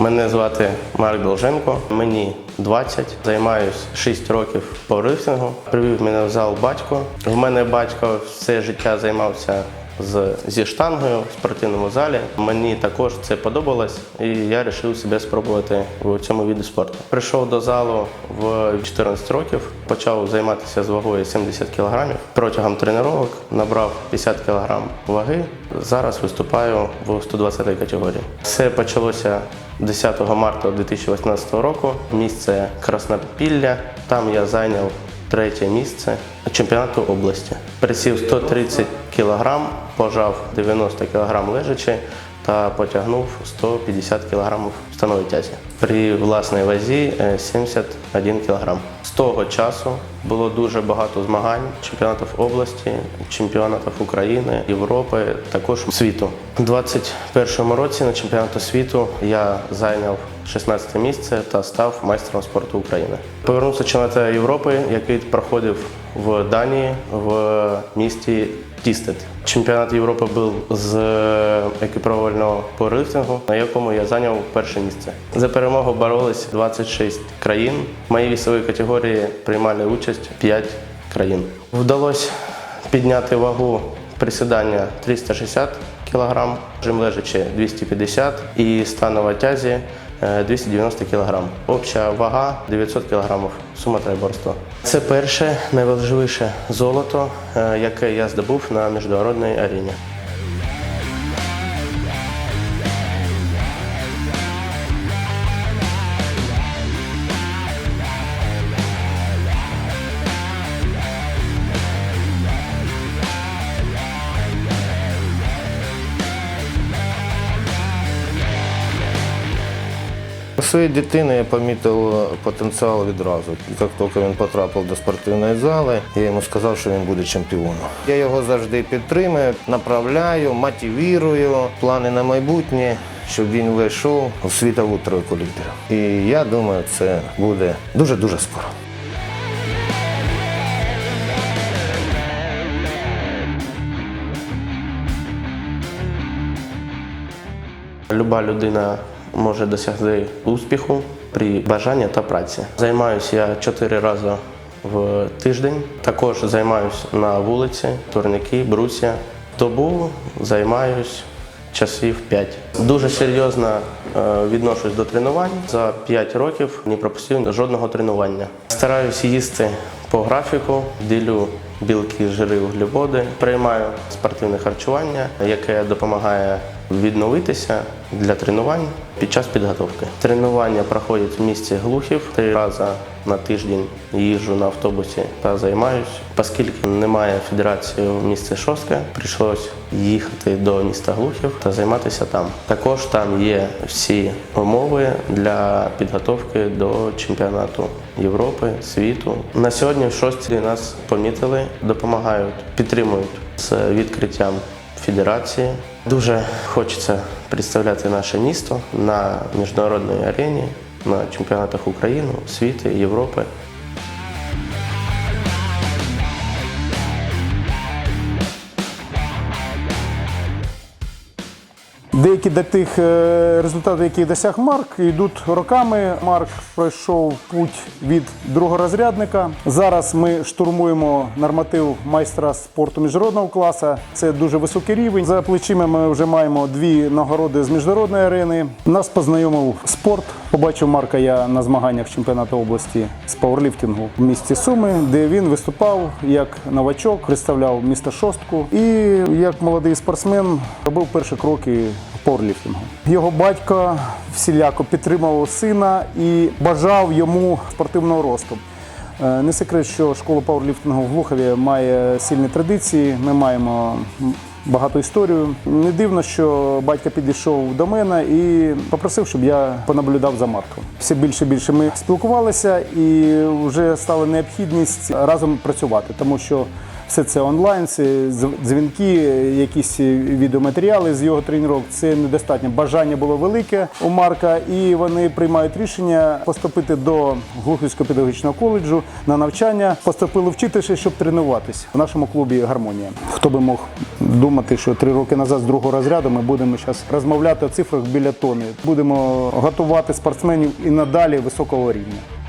Мене звати Марк Долженко, мені 20, займаюсь 6 років пауерліфтингу. Привів мене в зал батько. В мене батько все життя займався з, зі штангою в спортивному залі. Мені також це подобалось, і я вирішив себе спробувати в цьому віді спорту. Прийшов до залу в 14 років, почав займатися з вагою 70 кг. Протягом тренувань набрав 50 кг ваги. Зараз виступаю в 120 категорії. Все почалося 10 марта 2018 року. Місце Краснопілля. Там я зайняв третє місце чемпіонату області. Присів 130 кг, пожав 90 кг лежачи та потягнув 150 кг в становій тязі. При власній вазі е, 71 кг. З того часу було дуже багато змагань, чемпіонатів області, чемпіонатів України, Європи, також світу. У 2021 році на чемпіонату світу я зайняв 16 місце та став майстром спорту України. Повернувся чемпіонату Європи, який проходив в Данії в місті Тістед. Чемпіонат Європи був з екіпровального пауерліфтингу, на якому я зайняв перше місце. За перемогу боролись 26 країн. В моїй вісовій категорії приймали участь 5 країн. Вдалося підняти вагу присідання 360 кг, жим лежачи 250 і станова тязі е, 290 кг. Обща вага 900 кг. Сума троєборства. Це перше найважливіше золото, е, яке я здобув на міжнародній арені. У своєї дитини я помітив потенціал відразу. Як тільки він потрапив до спортивної зали, я йому сказав, що він буде чемпіоном. Я його завжди підтримую, направляю, мотивую, плани на майбутнє, щоб він вийшов у світову тройку лідерів. І я думаю, це буде дуже-дуже скоро. Люба людина може досягти успіху при бажанні та праці. Займаюся я чотири рази в тиждень. Також займаюся на вулиці, турники, бруся. Добу займаюсь часів 5. Дуже серйозно е, відношусь до тренувань. За 5 років не пропустив жодного тренування. Стараюся їсти по графіку, ділю білки, жири, вуглеводи. Приймаю спортивне харчування, яке допомагає відновитися для тренувань під час підготовки. Тренування проходять в місті Глухів три рази на тиждень їжджу на автобусі та займаюсь. Оскільки немає федерації в місті Шостка, прийшлось їхати до міста Глухів та займатися там. Також там є всі умови для підготовки до чемпіонату Європи, світу. На сьогодні в шості нас помітили, допомагають, підтримують з відкриттям федерації. Дуже хочеться представляти наше місто на міжнародній арені, на чемпіонатах України, світу, Європи. Деякі до тих е, результатів, які досяг Марк, йдуть роками. Марк пройшов путь від другорозрядника. Зараз ми штурмуємо норматив майстра спорту міжнародного класу. Це дуже високий рівень. За плечима ми вже маємо дві нагороди з міжнародної арени. Нас познайомив спорт. Побачив Марка я на змаганнях чемпіонату області з пауерліфтингу в місті Суми, де він виступав як новачок, представляв місто Шостку і як молодий спортсмен робив перші кроки пауерліфтингу. Його батько всіляко підтримував сина і бажав йому спортивного росту. Е, Не секрет, що школа пауерліфтингу в Глухові має сильні традиції. Ми маємо багато історію. Не дивно, що батько підійшов до мене і попросив, щоб я понаблюдав за Марком. Все більше і більше ми спілкувалися, і вже стала необхідність разом працювати, тому що Все це онлайн, це дзвінки, якісь відеоматеріали з його тренувань. Це недостатньо. Бажання було велике у Марка, і вони приймають рішення поступити до Глухівського педагогічного коледжу на навчання. Поступили вчитися, щоб тренуватись в нашому клубі Гармонія. Хто би мог думати, що три роки назад з другого розряду ми будемо зараз розмовляти о цифрах біля тони. Будемо готувати спортсменів і надалі високого рівня.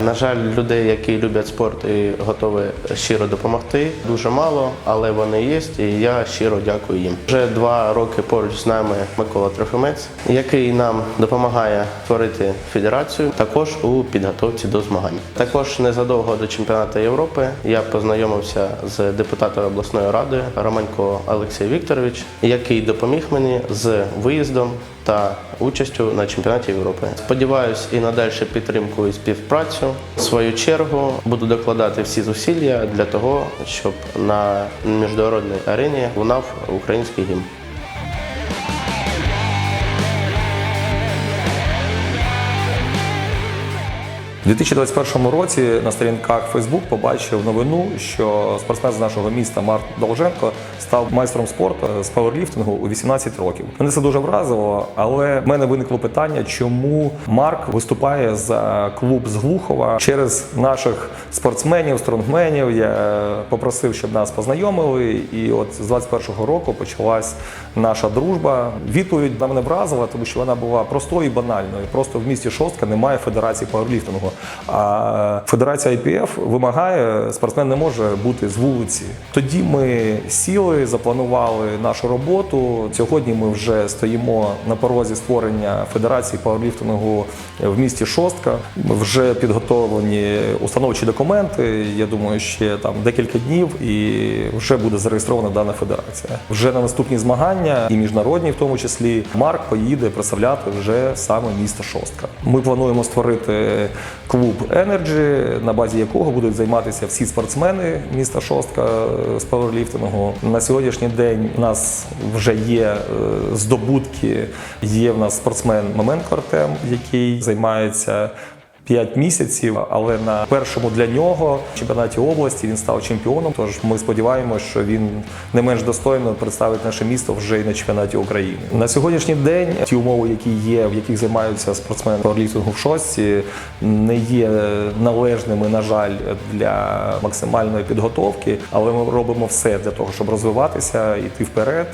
На жаль, людей, які люблять спорт і готові щиро допомогти, дуже мало, але вони є, і я щиро дякую їм. Вже два роки поруч з нами Микола Трофимець, який нам допомагає творити федерацію, також у підготовці до змагань. Також незадовго до чемпіонату Європи я познайомився з депутатом обласної ради Романько Олексій Вікторович, який допоміг мені з виїздом та участю на чемпіонаті Європи. Сподіваюсь і на дальшу підтримку і співпрацю. В свою чергу буду докладати всі зусилля для того, щоб на міжнародній арені лунав український гімн. У 2021 році на сторінках Facebook побачив новину, що спортсмен з нашого міста Марк Долженко став майстром спорту з пауерліфтингу у 18 років. Мене це дуже вразило, але в мене виникло питання, чому Марк виступає за клуб з Глухова через наших спортсменів, стронгменів. Я попросив, щоб нас познайомили, і от з 21-го року почалась наша дружба. Відповідь на мене вразила, тому що вона була простою і банальною. Просто в місті Шостка немає федерації пауерліфтингу. А федерація IPF вимагає, спортсмен не може бути з вулиці. Тоді ми сіли, запланували нашу роботу. Сьогодні ми вже стоїмо на порозі створення федерації пауерліфтингу в місті Шостка. Вже підготовлені установчі документи. Я думаю, ще там декілька днів і вже буде зареєстрована дана федерація. Вже на наступні змагання, і міжнародні, в тому числі, Марк поїде представляти вже саме місто Шостка. Ми плануємо створити клуб Energy, на базі якого будуть займатися всі спортсмени міста Шостка е, з пауерліфтингу. На сьогоднішній день у нас вже є е, здобутки. Є в нас спортсмен Моменко Артем, який займається 5 місяців, але на першому для нього чемпіонаті області він став чемпіоном. Тож ми сподіваємося, що він не менш достойно представить наше місто вже й на чемпіонаті України. На сьогоднішній день ті умови, які є, в яких займаються спортсмени пауерліфтингу в шостці, не є належними, на жаль, для максимальної підготовки, але ми робимо все для того, щоб розвиватися, йти вперед.